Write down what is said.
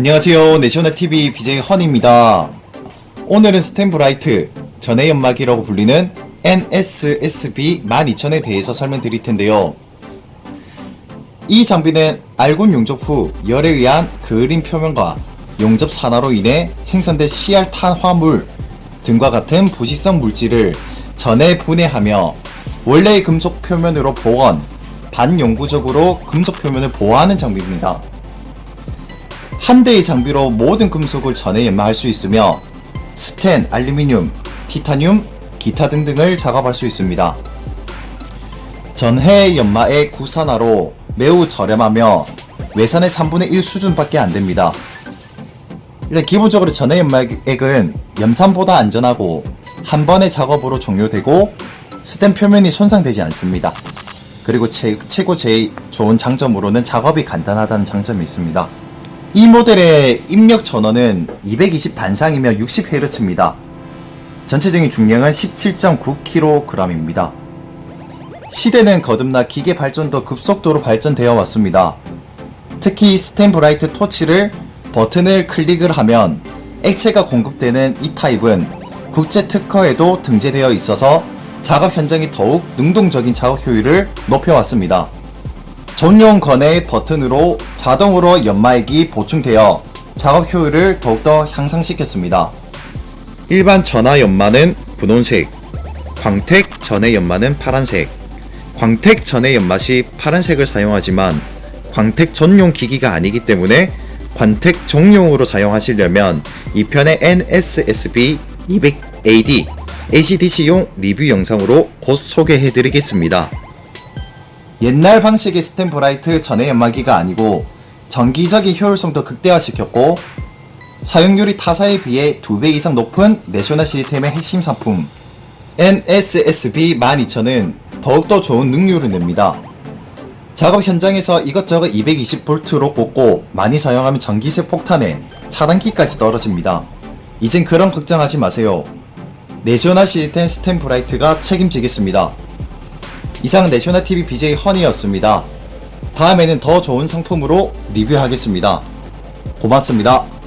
안녕하세요. 내셔널TV BJ 허니입니다. 오늘은 스탠브라이트, 전의 연막이라고 불리는 NSSB 12000에 대해서 설명드릴 텐데요. 이 장비는 알곤 용접 후 열에 의한 그을린 표면과 용접 산화로 인해 생성된 CR 탄화물 등과 같은 부식성 물질을 전해 분해하며 원래의 금속 표면으로 복원, 반영구적으로 금속 표면을 보호하는 장비입니다. 한 대의 장비로 모든 금속을 전해 연마할 수 있으며 스텐, 알루미늄, 티타늄, 기타 등등을 작업할 수 있습니다. 전해 연마의 구산화로 매우 저렴하며 외산의 3분의 1 수준밖에 안 됩니다. 일단 기본적으로 전해 연마액은 염산보다 안전하고 한 번의 작업으로 종료되고 스텐 표면이 손상되지 않습니다. 그리고 최, 최고 제일 좋은 장점으로는 작업이 간단하다는 장점이 있습니다. 이 모델의 입력 전원은 220 단상이며 60Hz입니다. 전체적인 중량은 17.9kg입니다. 시대는 거듭나 기계 발전도 급속도로 발전되어 왔습니다. 특히 스탠브라이트 토치를 버튼을 클릭을 하면 액체가 공급되는 이 타입은 국제 특허에도 등재되어 있어서 작업 현장이 더욱 능동적인 작업 효율을 높여왔습니다. 전용 건의 버튼으로 자동으로 연마액이 보충되어 작업 효율을 더욱더 향상시켰습니다. 일반 전화 연마는 분홍색, 광택 전의 연마는 파란색. 광택 전의 연맛이 파란색을 사용하지만 광택 전용 기기가 아니기 때문에 광택 정용으로 사용하시려면 이 편의 NSSB 200AD ACDC용 리뷰 영상으로 곧 소개해드리겠습니다. 옛날 방식의 스탬브라이트 전의 연마기가 아니고 전기적인 효율성도 극대화시켰고 사용률이 타사에 비해 2배 이상 높은 내셔널 시스템의 핵심 상품 NSSB 12000은 더욱더 좋은 능률을 냅니다. 작업 현장에서 이것저것 220V로 꽂고 많이 사용하면 전기세 폭탄에 차단기까지 떨어집니다. 이젠 그런 걱정하지 마세요. 내셔널 시스템 스탬브라이트가 책임지겠습니다. 이상 내셔널 TV BJ 허니였습니다. 다음에는 더 좋은 상품으로 리뷰하겠습니다. 고맙습니다.